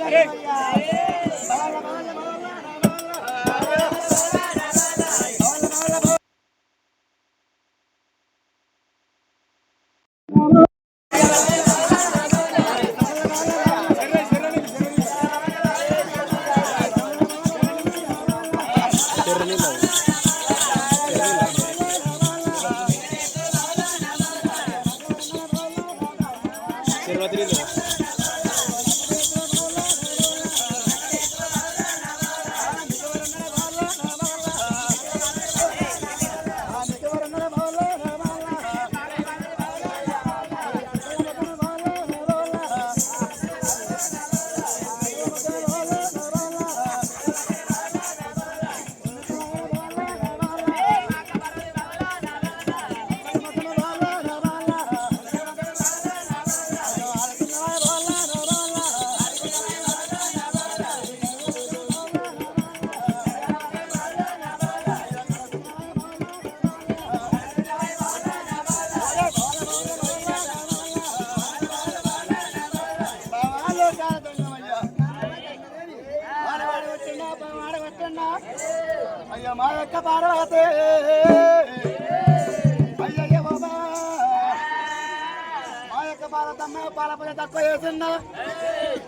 అయ్యా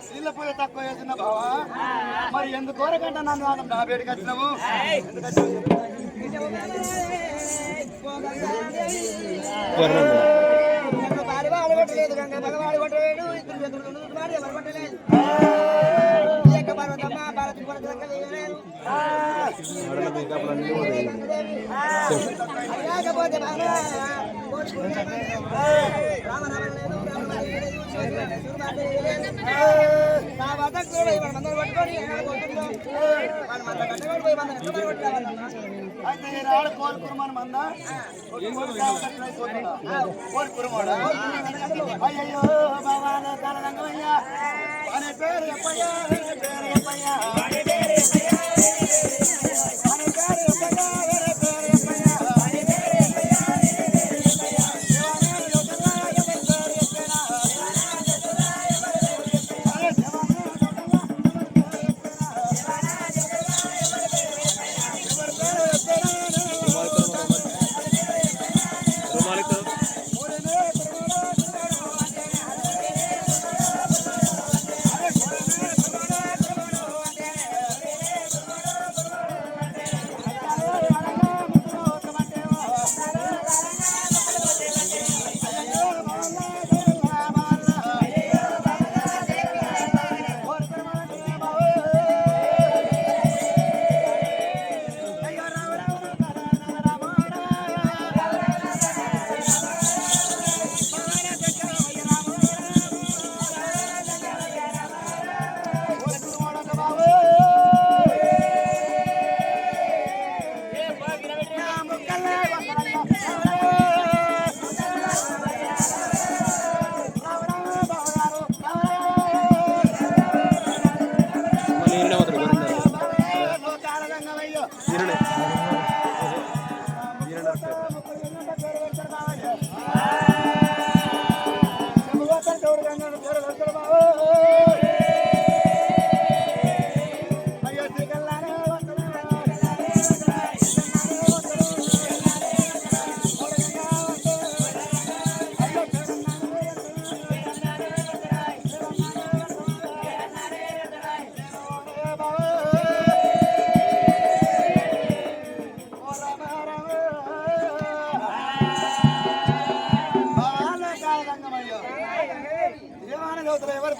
నీళ్ళ పూజ తక్కువ చేస్తున్నా బావా. మరి ఎందుకు కోరకంట నన్ను నా వేడికి వచ్చినావు? మగవాడు కొట్టలేడు ఇద్దరు ఎవరు కొట్టలేదు లేకపోతే రామ రామ లేదు రామ రామ లేదు శివబాట లేదు నా వద్ద కూడా ఇవాళ మందరం పట్టుకొని ఎక్కడ పోతుందో వాళ్ళ మంద కట్టబడి పోయి మంద కట్టబడి కొట్టాలన్నా అయితే ఈనాడు కోరుకురమని మంద కోరుకురమాడా అయ్యయ్యో బావానే తనరంగమయ్యా అనే పేరు ఎప్పయ్యా అనే పేరు ఎప్పయ్యా అనే పేరు ఎప్పయ్యా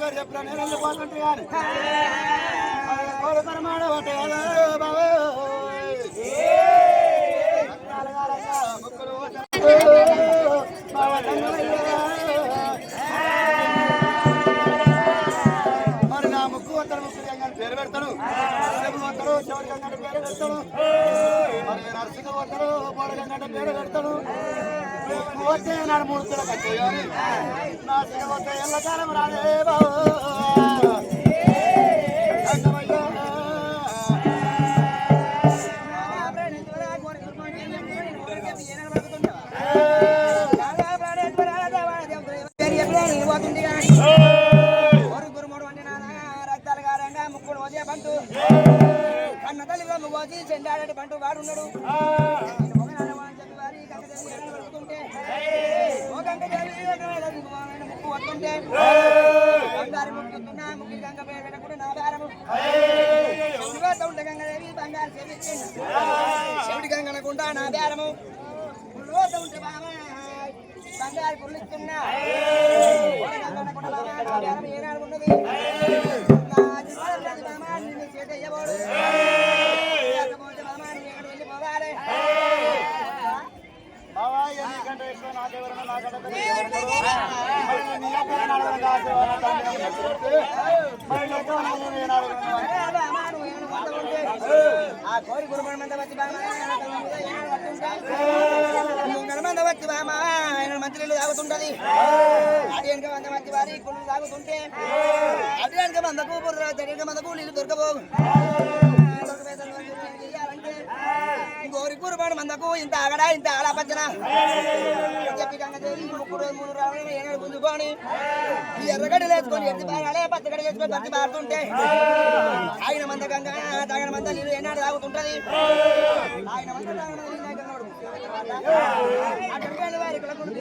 ఎవరి పేరు నేను వెళ్ళిపోతుంటే కానీ కోరుకరమాడ ఒకటి కదా బాబు మరి నా ముక్కు వస్తాడు ముక్కు పేరు పెడతాడు పేరు పెడతాడు వత్తడు పొడ పెడతాడు వచ్చే నాడు మూడు నా సిగ వస్తే ఎల్లకాలం రాదే బాబు. గంగమయ్య. కన్న తల్లి రమ్ము పోసి చెండాడటి పంట నీకు మామైన ముక్కు వస్తుంటే, బంగారు ముక్కుతున్నా ముక్కి గంగ నా శివత ఉంటే గంగదేవి బంగారు చెవిచ్చింది శివుడి గంగనకుండా నా బేరము పుల్లోత ఉంటే బామ బంగారు పుల్లిస్తున్నా గంగనకుండా బామ నా ఏనాడు ఉన్నది మంద వచ్చి ఆయన మంత్రులు తాగుతుంటది. అడి వెనక వారి కొన్ని తాగుతుంటే అడి వెనక మందకు బుర్ర చెడి మందకు నీళ్ళు దొరకపోవు మందకు ఇంత ఆగడా ఇంత ఆడా పచ్చన చెప్పి గంగదేవి ముక్కుడు మూడు రావడం ఏనాడు గుంజుకొని ఈ ఎర్రగడ్డ లేచుకొని ఎత్తి పారాలే పచ్చగడ్డ చేసుకొని పచ్చి పారుతుంటే ఆయన మంద గంగా తాగిన మంద నీళ్ళు ఏనాడు తాగుతుంటది ఆయన మంద తాగిన నీళ్ళు వారి కులకుడు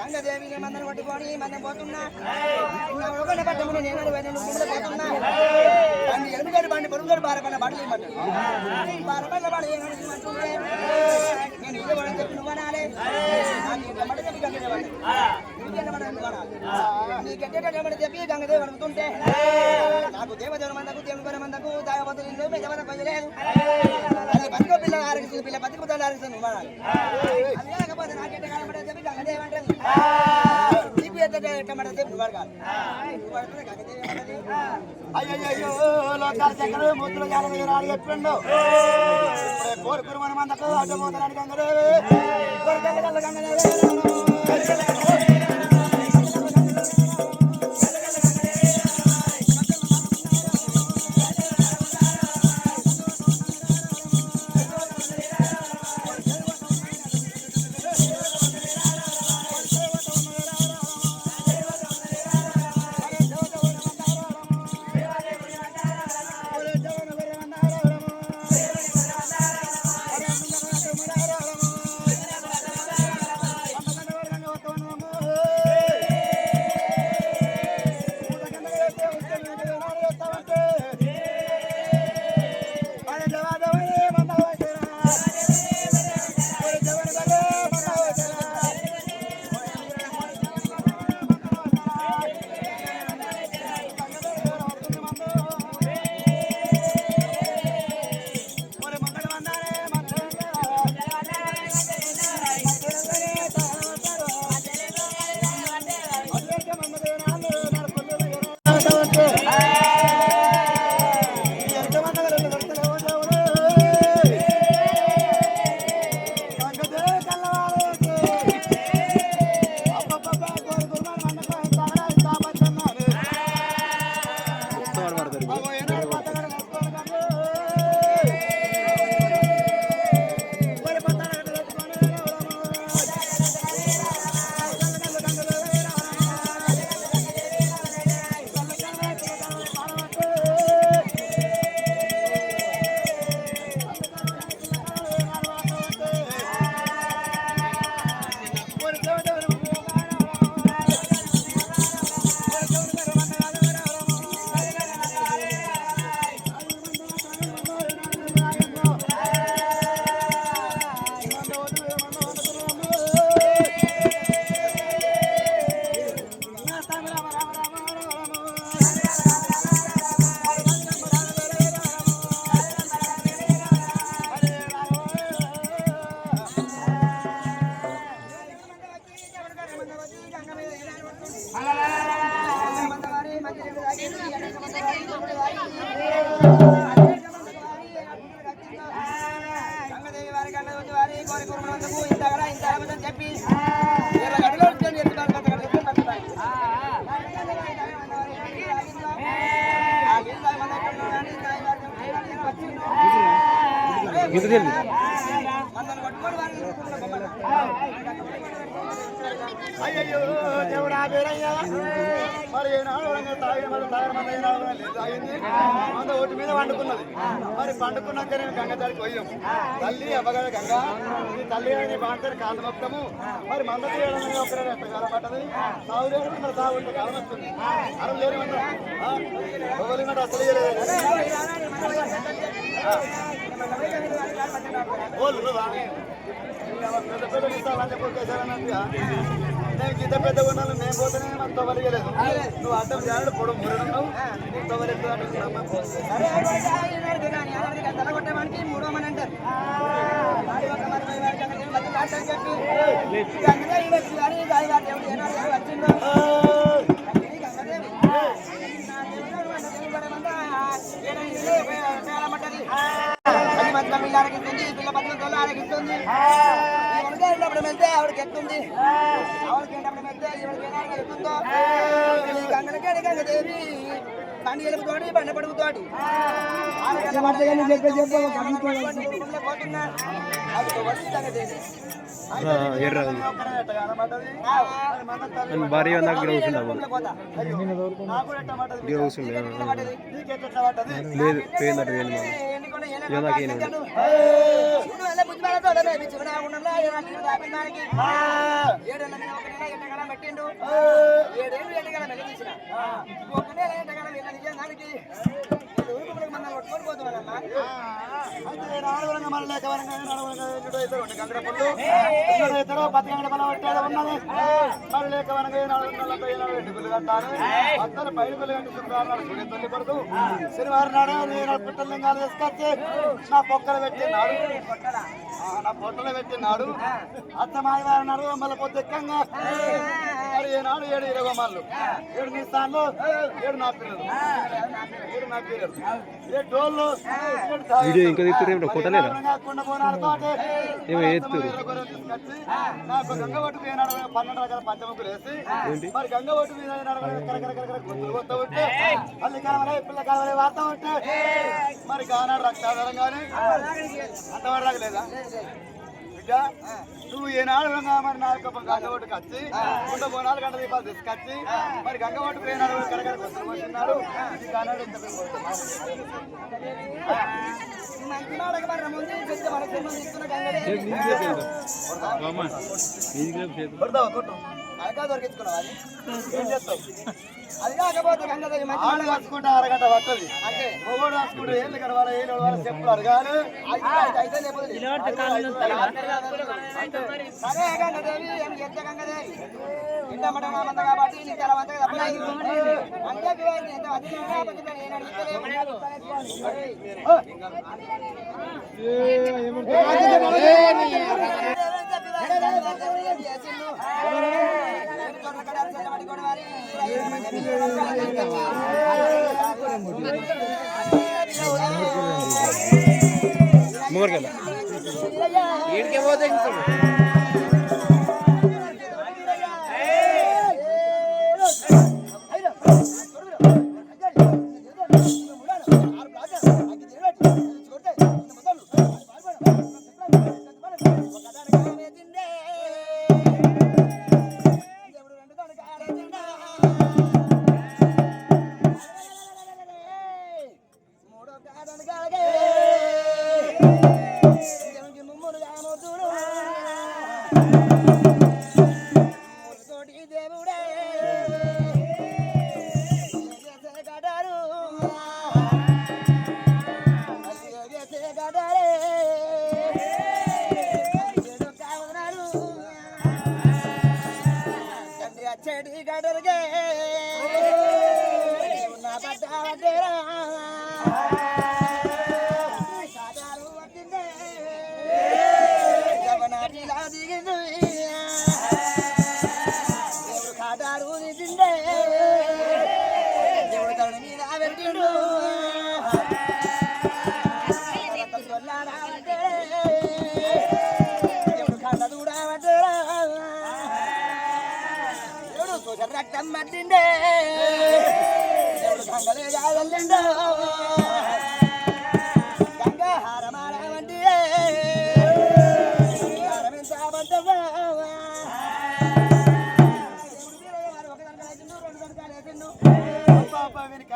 గంగదేవి మందను పట్టుకొని మందం పోతున్నా నా ఒకటి పట్టముని నేను బండి పొరుగుగడ్డి బారపల్ల బట్టలు ఇవ్వమంటాడు బారపల్ల బడి ఏమంటుంటే నేను ఇల్లు కూడా చెప్పి నువ్వు అనాలి. గమ్మడి చెప్పి గంగదేవి అనాలి. నువ్వు ఎన్నమాట నువ్వు అనాలి. నీ గడ్డెట చెప్పి గంగదేవి అడుగుతుంటే నాకు దేవదేవుని మందకు దేవుని కొన మందకు దాగబోతు నిన్ను పెద్దవద కొయ్యలేదు. అది బతుకు పిల్ల ఆరగిస్తుంది పిల్ల బతుకు పిల్లలు ఆరగిస్తుంది నువ్వు అనాలి. అది లేకపోతే నాకెట్ట కనబడే చెప్పి గంగదేవి అంటది ఎట్ట ఎట్టమంటే చెప్పి నువ్వు లోకాల చక్కెర ముద్దులు రాడు చెప్పిండు. కోరుకురు మన మందకు అడ్డమవుతున్నాడు గంగదేవి. తాగిన మంది తాగిన మంది ఏనాడు తాగింది. ఒట్టి మీద పండుకున్నది మరి పండుకున్నాక నేను గంగ దానికి పోయాము తల్లి అవ్వగల గంగ. నీ తల్లి అని బాగుంటారు కాదు మొత్తము. మరి మంద తీయడానికి ఒకరే ఎంత కాలం పట్టదు సాగు లేదు మరి సాగు ఉంటే కాలం వస్తుంది. అరం లేని మంట అసలు ఇయ్యలేదు. పెద్ద పెద్ద ఇస్తామని చెప్పి నేను గిద్ద పెద్ద ఉన్నాను నేను పోతేనే మాకు తొలగలేదు నువ్వు అడ్డం చేయాలి పొడవు మురడున్నావు నీకు మూడో మని అంటారు. ఒక మరి పోయి వాడికి అక్కడ ఏం బతుకు కాదు అని చెప్పి, ఇక అందుకే ఈ వ్యక్తి కానీ దాని వాడు ఎవడు ఏనాడు ఎవడు వచ్చిండో. ఇది గంగదేవి. నా దేవుడు మన దేవుడు పడమంతా ఏడు ఇల్లు పే- పేలమంటది. అది మధ్య పిల్ల ఆరగిస్తుంది, పిల్ల పక్కన తోలు ఆరగిస్తుంది. ఈ వనక ఏనాడు శనివారం నాడు నేను పిట్టలు లింగాలు తీసుకొచ్చి నా పొక్కలు పెట్టినాడు. ఆ, నా పొట్టలు పెట్టినాడు. అత్త మాయవారం నాడు మళ్ళీ పొద్దుక్కంగా మరి ఏనాడు ఏడు ఇరవై మళ్ళు. ఏడు నీ స్థానంలో ఏడు నా పిల్లలు. ఏడు నా పిల్లలు ఏ డోళ్ళు ఏడు తీస్తుర్రు ఏమిటో కొట్టలేదా? ఏమో ఎత్తురు నాకు గంగ ఒట్టు మీద నడవ పన్నెండు రకాల పంచముఖులు వేసి మరి గంగ ఒట్టు మీద నడవ కరకర కరకర గుర్తులు కొత్త ఉంటే మళ్ళీ కావాలి పిల్ల కావాలి వార్త ఉంటే మరి గానాడు రక్తాధారం కానీ అంతవరకు రాగలేదా? బిడ్డ నువ్వు ఏనాడు మరి నా యొక్క గంగ ఒట్టుకు వచ్చి కుండ బోనాలు గంట దీపాలు తీసుకొచ్చి మరి గంగ ఒట్టు మీద నడవ కరకర గుర్తులు కొట్టినాడు ఈ గానాడు ఎంత మంచి నాడక మర్ర ముందు పెద్ద మనసు ముందు ఇస్తున్న గంగడే కొడతావా కొట్టు. దొరికించుకున్నావు అది. ఏం చేస్తావు? అది కాకపోతే ఆడు కాసుకుంటే అరగంట పట్టది. అంటే మొగోడు కాసుకుంటే ఏళ్ళు కడవాలి ఏళ్ళు కడవాలి చెప్పులు అరగాలి. ఐదు ఐదు అయితే లేకపోతే సరే గంగదేవి మంద కాబట్టి మంద తప్పలేదు అంటే ఎంత అధికంగా కాబట్టి నేను అడుగుతలేను. మూగరికెళ్ళ సూచ రక్తం పట్టిండే. కాదల్లిండో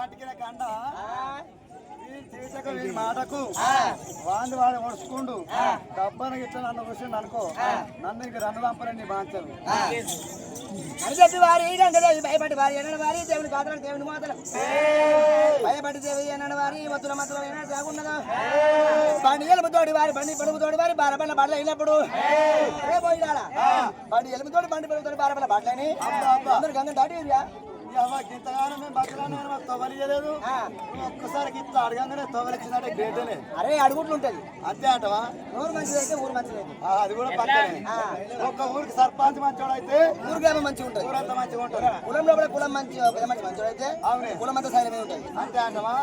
కండ. మాటకు వాంది వాడు ఒడుచుకుండు. డబ్బను గిట్ల నన్ను కూర్చుండు అనుకో నన్ను ఇంక రెండు దంపరండి బాంచలు అని చెప్పి వారి భయపడి వారి ఎన్నడ వారి దేవుని కాదలు దేవుని మాతలు భయపడి దేవి ఎన్నడ వారి మత్తుల మత్తుల ఎన్నడ సాగున్నదా బండి ఎలుముతోడి వారి బండి పడుముతోడి వారి బారబల్ల బడలు అయినప్పుడు. రే పోయినాడా బండి ఎలుముతోడి బండి పడుముతోడి బారబల్ల బడలని అందరు గంగ దాటి ఒక్కసారి గిట్ల అడగంగానే తొవలిచ్చినట్టే గ్రేటేనే అరే అడుగుట్లు ఉంటది. అంతే అంటవా? నోరు మంచిదైతే ఊరు మంచిదైతే ఆ, అది కూడా పక్కనే. ఒక్క ఊరికి సర్పంచ్ మంచోడు అయితే ఊరు గ్రామం మంచిగా ఉంటుంది. ఊరంతా మంచిగా ఉంటారు కులం లోపల కులం మంచి పెద్ద మంచి మంచి అయితే అవునే. కులం అంతా సైలమే ఉంటుంది. అంతే అంటవా?